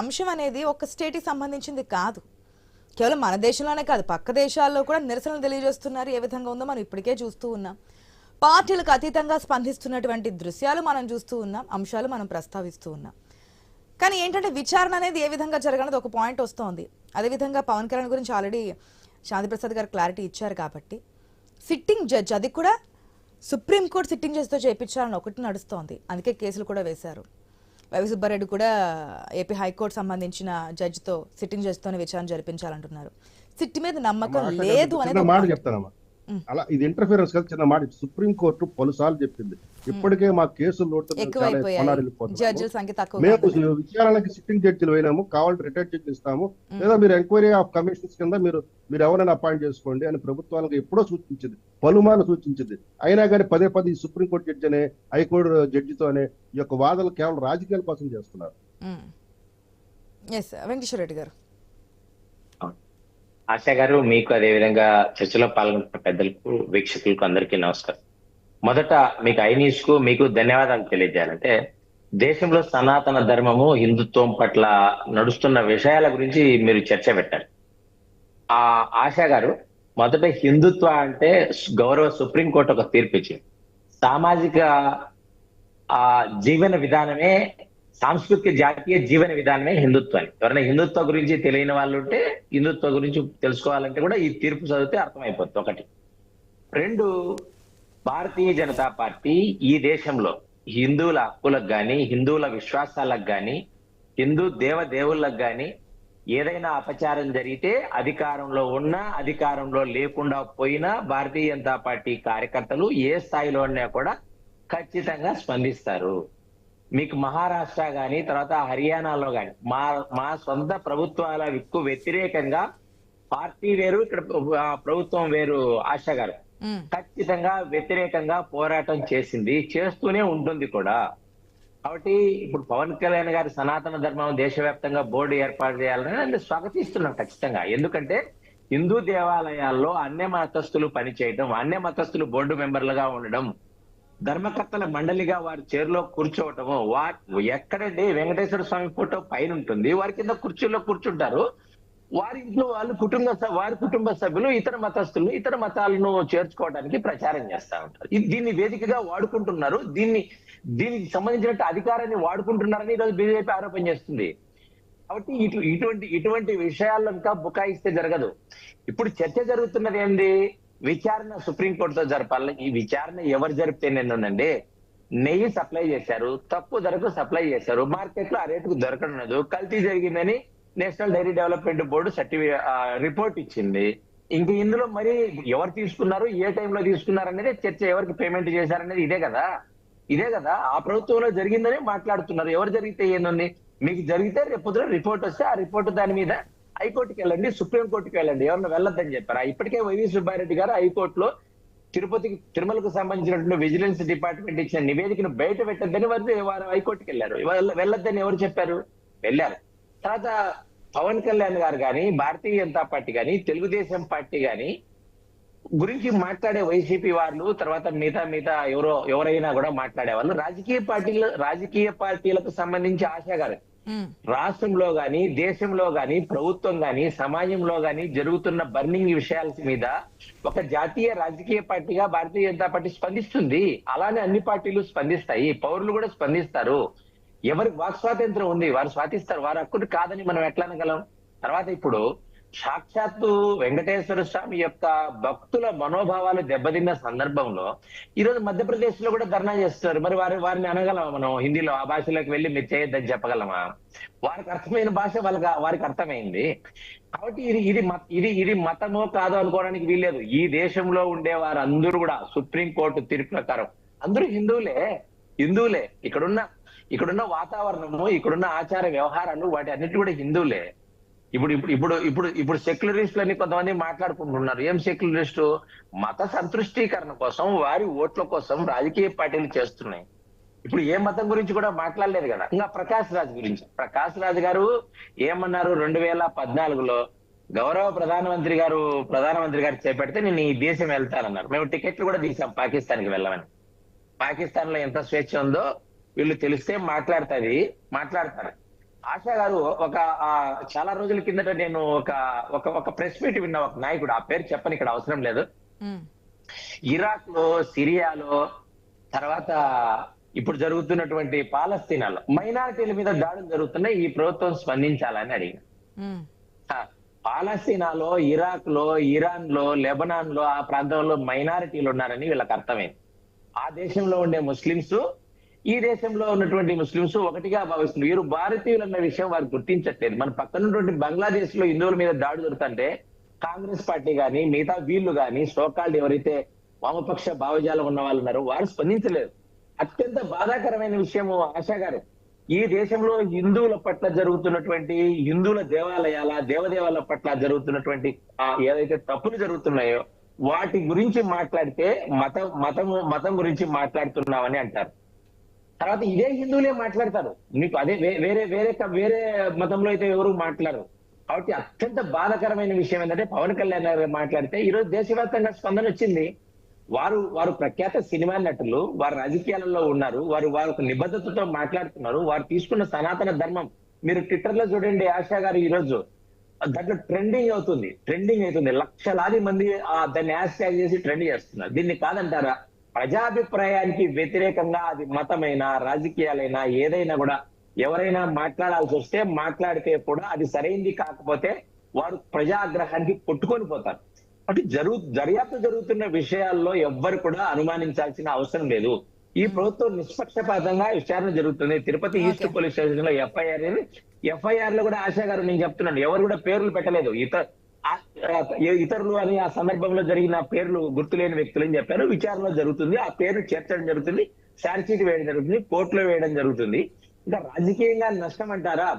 అంశం అనేది ఒక స్టేట్కి సంబంధించింది కాదు. కేవలం మన దేశంలోనే కాదు పక్క దేశాల్లో కూడా నిరసనలు తెలియజేస్తున్నారు ఏ విధంగా ఉందో మనం ఇప్పటికే చూస్తూ ఉన్నాం. పార్టీలకు అతీతంగా స్పందిస్తున్నటువంటి దృశ్యాలు మనం చూస్తూ ఉన్నాం అంశాలు మనం ప్రస్తావిస్తూ ఉన్నాం. కానీ ఏంటంటే విచారణ అనేది ఏ విధంగా జరగనది ఒక పాయింట్ వస్తోంది. అదేవిధంగా పవన్ కళ్యాణ్ గురించి ఆల్రెడీ శాంతిప్రసాద్ గారు క్లారిటీ ఇచ్చారు కాబట్టి. సిట్టింగ్ జడ్జ్ అది కూడా సుప్రీంకోర్టు సిట్టింగ్ జడ్జితో చేయించాలని ఒకటి నడుస్తోంది. అందుకే కేసులు కూడా వేశారు. వైవి సుబ్బారెడ్డి కూడా ఏపీ హైకోర్టు సంబంధించిన జడ్జితో సిట్టింగ్ జడ్జితోనే విచారణ జరిపించాలంటున్నారు. సిట్ మీద నమ్మకం లేదు అనేది మాట చెప్తానమ్మా. అలా ఇది ఇంటర్ఫిరెన్స్ కాదు చిన్న మాట. సుప్రీం కోర్టు పలుసార్లు చెప్పింది. ఇప్పటికే మా కేసులు మేము విచారణకి సిట్టింగ్ జడ్జిలు పోయినాము కావాలంటే రిటైర్ జడ్జిలు ఇస్తాము. లేదా మీరు ఎంక్వైరీ ఆఫ్ కమిషన్స్ కింద మీరు మీరు ఎవరైనా అపాయింట్ చేసుకోండి అని ప్రభుత్వాలకు ఎప్పుడో సూచించింది. పలుమార్లు సూచించింది. అయినా కానీ పదే పదే ఈ సుప్రీం కోర్టు జడ్జి అనే హైకోర్టు జడ్జితోనే ఈ యొక్క వాదనలు కేవలం రాజకీయాల కోసం చేస్తున్నారు. వెంకటేశ్వర రెడ్డి గారు. ఆశా గారు మీకు అదే విధంగా చర్చలో పాల్గొంటున్న పెద్దలకు వీక్షకులకు అందరికీ నమస్కారం. మొదట మీకు ఐ న్యూస్కు మీకు ధన్యవాదాలు తెలియజేయాలంటే దేశంలో సనాతన ధర్మము హిందుత్వం పట్ల నడుస్తున్న విషయాల గురించి మీరు చర్చ పెట్టారు. ఆ ఆశా గారు మొదట హిందుత్వ అంటే గౌరవ సుప్రీంకోర్టు ఒక తీర్పు ఇచ్చింది సామాజిక ఆ జీవన విధానమే సాంస్కృతిక జాతీయ జీవన విధానమే హిందుత్వాన్ని. ఎవరైనా హిందుత్వ గురించి తెలియని వాళ్ళు ఉంటే హిందుత్వ గురించి తెలుసుకోవాలంటే కూడా ఈ తీర్పు చదివితే అర్థమైపోతుంది ఒకటి. రెండు భారతీయ జనతా పార్టీ ఈ దేశంలో హిందువుల హక్కులకు కానీ హిందువుల విశ్వాసాలకు కానీ హిందూ దేవ దేవుళ్ళకు కానీ ఏదైనా అపచారం జరిగితే అధికారంలో ఉన్నా అధికారంలో లేకుండా పోయినా భారతీయ జనతా పార్టీ కార్యకర్తలు ఏ స్థాయిలో ఉన్నా కూడా ఖచ్చితంగా స్పందిస్తారు. మీకు మహారాష్ట్ర గాని తర్వాత హర్యానాలో గాని మా మా సొంత ప్రభుత్వాల విక్కు వ్యతిరేకంగా పార్టీ వేరు ఇక్కడ ప్రభుత్వం వేరు ఆశ గారు. ఖచ్చితంగా వ్యతిరేకంగా పోరాటం చేసింది చేస్తూనే ఉంటుంది కూడా. కాబట్టి ఇప్పుడు పవన్ కళ్యాణ్ గారి సనాతన ధర్మం దేశవ్యాప్తంగా బోర్డు ఏర్పాటు చేయాలని నేను స్వాగతిస్తున్నాం ఖచ్చితంగా. ఎందుకంటే హిందూ దేవాలయాల్లో అన్య మతస్థులు పనిచేయడం అన్య మతస్థులు బోర్డు మెంబర్లుగా ఉండడం ధర్మకర్తల మండలిగా వారి చేరులో కూర్చోవటము వా ఎక్కడండి? వెంకటేశ్వర స్వామి ఫోటో పైన ఉంటుంది. వారి కింద కుర్చీలో కూర్చుంటారు. వారి ఇంట్లో వాళ్ళు కుటుంబ వారి కుటుంబ సభ్యులు ఇతర మతస్థులు ఇతర మతాలను చేర్చుకోవడానికి ప్రచారం చేస్తా ఉంటారు. ఇది- దీన్ని వేదికగా వాడుకుంటున్నారు. దీన్ని దీనికి సంబంధించినట్టు అధికారాన్ని వాడుకుంటున్నారని ఈరోజు బీజేపీ ఆరోపణ చేస్తుంది. కాబట్టి ఇటు ఇటువంటి ఇటువంటి విషయాల్లో ఇంకా బుకాయిస్తే జరగదు. ఇప్పుడు చర్చ జరుగుతున్నది ఏంది? విచారణ సుప్రీంకోర్టుతో జరపాలని ఈ విచారణ ఎవరు జరిపితే ఉందండి నెయ్యి సప్లై చేశారు తప్పు ధరకు సప్లై చేశారు మార్కెట్లో ఆ రేటుకు దొరకడం కల్తీ జరిగిందని నేషనల్ డైరీ డెవలప్మెంట్ బోర్డు సర్టిఫి రిపోర్ట్ ఇచ్చింది. ఇంక ఇందులో మరి ఎవరు తీసుకున్నారు ఏ టైంలో తీసుకున్నారు అనేది చర్చ ఎవరికి పేమెంట్ చేశారనేది ఇదే కదా? ఇదే కదా? ఆ ప్రభుత్వంలో జరిగిందని మాట్లాడుతున్నారు. ఎవరు జరిగితే ఏందండి? మీకు జరిగితే రేపు రిపోర్ట్ వస్తే ఆ రిపోర్ట్ దాని మీద హైకోర్టుకి వెళ్ళండి సుప్రీం కోర్టుకి వెళ్ళండి ఎవరన్నా వెళ్ళొద్దని చెప్పారా? ఇప్పటికే వైవి సుబ్బారెడ్డి గారు హైకోర్టులో తిరుపతికి తిరుమలకు సంబంధించినటువంటి విజిలెన్స్ డిపార్ట్మెంట్ ఇచ్చిన నివేదికను బయట పెట్టద్దని వారు వారు హైకోర్టుకి వెళ్ళారు వెళ్ళొద్దని ఎవరు చెప్పారు? వెళ్ళారు. తర్వాత పవన్ కళ్యాణ్ గారు కానీ భారతీయ జనతా పార్టీ కానీ తెలుగుదేశం పార్టీ కానీ గురించి మాట్లాడే వైసీపీ వాళ్ళు తర్వాత మిగతా మిగతా ఎవరో ఎవరైనా కూడా మాట్లాడే వాళ్ళు రాజకీయ పార్టీలు రాజకీయ పార్టీలకు సంబంధించి ఆశ గారు రాష్ట్రంలో గాని దేశంలో గాని ప్రభుత్వం గాని సమాజంలో గాని జరుగుతున్న బర్నింగ్ విషయాల మీద ఒక జాతీయ రాజకీయ పార్టీగా భారతీయ జనతా పార్టీ స్పందిస్తుంది. అలానే అన్ని పార్టీలు స్పందిస్తాయి. పౌరులు కూడా స్పందిస్తారు. ఎవరికి వాక్ స్వాతంత్రం ఉంది వారు స్వాతిస్తారు. వారు హక్కును కాదని మనం ఎట్లా అనగలం? తర్వాత ఇప్పుడు సాక్షాత్తు వెంకటేశ్వర స్వామి యొక్క భక్తుల మనోభావాలు దెబ్బతిన్న సందర్భంలో ఈ రోజు మధ్యప్రదేశ్లో కూడా ధర్నా చేస్తారు. మరి వారి వారిని అనగలమా మనం హిందీలో? ఆ భాషలోకి వెళ్ళి మీరు చేయొద్దని చెప్పగలమా? వారికి అర్థమైన భాష వాళ్ళకి వారికి అర్థమైంది. కాబట్టి ఇది ఇది ఇది ఇది మతమో కాదో అనుకోవడానికి వీల్లేదు. ఈ దేశంలో ఉండే వారందరూ కూడా సుప్రీం కోర్టు తీర్పు ప్రకారం అందరూ హిందువులే. హిందువులే. ఇక్కడున్న ఇక్కడున్న వాతావరణము ఇక్కడున్న ఆచార వ్యవహారాలు వాటి అన్నిటి కూడా హిందువులే. ఇప్పుడు ఇప్పుడు ఇప్పుడు ఇప్పుడు ఇప్పుడు సెక్యులరిస్టులు అని కొంతమంది మాట్లాడుకుంటున్నారు. ఏం సెక్యులరిస్టు? మత సంతృష్టీకరణ కోసం వారి ఓట్ల కోసం రాజకీయ పార్టీలు చేస్తున్నాయి. ఇప్పుడు ఏ మతం గురించి కూడా మాట్లాడలేదు కదా. ఇంకా ప్రకాష్ రాజ్ గురించి. ప్రకాష్ రాజ్ గారు ఏమన్నారు రెండు వేల పద్నాలుగులో? గౌరవ ప్రధానమంత్రి గారు ప్రధానమంత్రి గారు చేపడితే నేను ఈ దేశం వెళ్తానన్నారు. మేము టికెట్లు కూడా తీసాం పాకిస్తాన్కి వెళ్ళమని. పాకిస్తాన్లో ఎంత స్వేచ్ఛ ఉందో వీళ్ళు తెలిస్తే మాట్లాడుతుంది మాట్లాడతారు. ఆశా గారు ఒక ఆ, చాలా రోజుల కిందట నేను ఒక ఒక ఒక ప్రెస్ మీట్ విన్నా ఒక నాయకుడు ఆ పేరు చెప్పని ఇక్కడ అవసరం లేదు. ఇరాక్లో సిరియాలో తర్వాత ఇప్పుడు జరుగుతున్నటువంటి పాలస్తీనాలో మైనారిటీల మీద దాడులు జరుగుతున్నాయి ఈ ప్రభుత్వం స్పందించాలని అడిగిన. పాలస్తీనాలో ఇరాక్లో ఇరాన్లో లెబనాన్లో ఆ ప్రాంతంలో మైనారిటీలు ఉన్నారని వీళ్ళకి అర్థమైంది. ఆ దేశంలో ఉండే ముస్లింస్ ఈ దేశంలో ఉన్నటువంటి ముస్లింస్ ఒకటిగా భావిస్తున్నారు. వీరు భారతీయులు అన్న విషయం వారు గుర్తించట్లేదు. మన పక్కన ఉన్నటువంటి బంగ్లాదేశ్లో హిందువుల మీద దాడి జరుగుతుంటే కాంగ్రెస్ పార్టీ గాని మిగతా వీళ్ళు గాని సోకాళ్ళు ఎవరైతే వామపక్ష భావజాలం ఉన్న వాళ్ళు ఉన్నారో వారు స్పందించలేదు. అత్యంత బాధాకరమైన విషయం ఆశా గారు. ఈ దేశంలో హిందువుల పట్ల జరుగుతున్నటువంటి హిందువుల దేవాలయాల దేవదేవాల పట్ల జరుగుతున్నటువంటి ఏదైతే తప్పులు జరుగుతున్నాయో వాటి గురించి మాట్లాడితే మతం మతం మతం గురించి మాట్లాడుతున్నామని అంటారు. తర్వాత ఇదే హిందువులే మాట్లాడతారు. మీకు అదే వేరే వేరే వేరే మతంలో అయితే ఎవరు మాట్లాడరు. కాబట్టి అత్యంత బాధాకరమైన విషయం ఏంటంటే పవన్ కళ్యాణ్ గారు మాట్లాడితే ఈ రోజు దేశవ్యాప్తంగా స్పందన వచ్చింది. వారు వారు ప్రఖ్యాత సినిమా నటులు వారు రాజకీయాలలో ఉన్నారు వారు వారు ఒక నిబద్ధతతో మాట్లాడుతున్నారు వారు తీసుకున్న సనాతన ధర్మం. మీరు ట్విట్టర్లో చూడండి ఆశా గారు ఈ రోజు దాంట్లో ట్రెండింగ్ అవుతుంది ట్రెండింగ్ అవుతుంది. లక్షలాది మంది ఆ దాన్ని హ్యాష్ ట్యాగ్ చేసి ట్రెండ్ చేస్తున్నారు. దీన్ని కాదంటారా? ప్రజాభిప్రాయానికి వ్యతిరేకంగా అది మతమైనా రాజకీయాలైనా ఏదైనా కూడా ఎవరైనా మాట్లాడాల్సి వస్తే మాట్లాడితే కూడా అది సరైంది కాకపోతే వారు ప్రజాగ్రహానికి కొట్టుకొని పోతారు. కాబట్టి జరుగు దర్యాప్తు జరుగుతున్న విషయాల్లో ఎవ్వరు కూడా అనుమానించాల్సిన అవసరం లేదు. ఈ ప్రభుత్వం నిష్పక్షపాతంగా విచారణ జరుగుతుంది. తిరుపతి ఈస్ట్. పోలీస్ స్టేషన్లో ఎఫ్ఐఆర్ ఎఫ్ఐఆర్లో కూడా ఆశా గారు నేను చెప్తున్నాను ఎవరు కూడా పేర్లు పెట్టలేదు. ఇతర ఇతరులు అని ఆ సందర్భంలో జరిగిన పేర్లు గుర్తులేని వ్యక్తులు అని చెప్పారు. విచారణ జరుగుతుంది. ఆ పేరు చేర్చడం జరుగుతుంది. ఛార్జ్ షీట్ వేయడం జరుగుతుంది. కోర్టులో వేయడం జరుగుతుంది. ఇంకా రాజకీయంగా నష్టం అంటారా?